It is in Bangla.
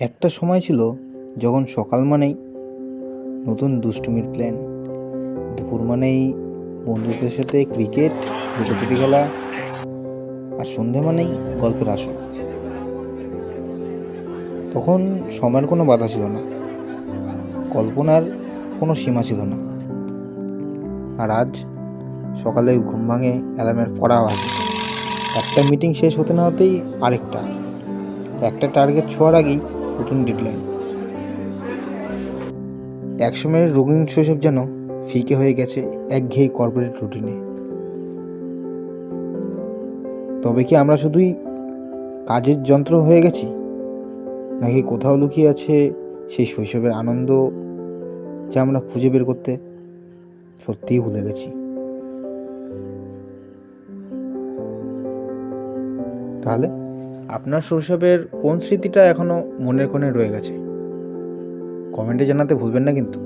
একটা সময় ছিল যখন সকাল মানেই নতুন দুষ্টুমির প্ল্যান দুপুর মানেই বন্ধুদের সাথে ক্রিকেট লুকোচুরি খেলা আর সন্ধে মানেই গল্পের আসর। তখন সময়ের কোনো বাধা ছিল না, কল্পনার কোনো সীমা ছিল না। আর আজ সকালে ঘুম ভাঙে অ্যালার্মের পড়া আওয়াজ। একটা মিটিং শেষ হতে না হতেই আরেকটা। একটা টার্গেট ছোঁয়ার আগেই নতুন ডেডলাইন একসময়ের রঙিন শৈশব যেন ফিকে হয়ে গেছে একঘেয়ে কর্পোরেট রুটিনে তবে কি আমরা শুধুই কাজের যন্ত্র হয়ে গেছি? নাকি কোথাও লুকিয়ে আছে সেই শৈশবের আনন্দ যা আমরা খুঁজে বের করতে সত্যিই ভুলে গেছি? তাহলে আপনার শৈশবের কোন স্মৃতিটা এখনও মনের কোণে রয়ে গেছে? কমেন্টে জানাতে ভুলবেন না কিন্তু।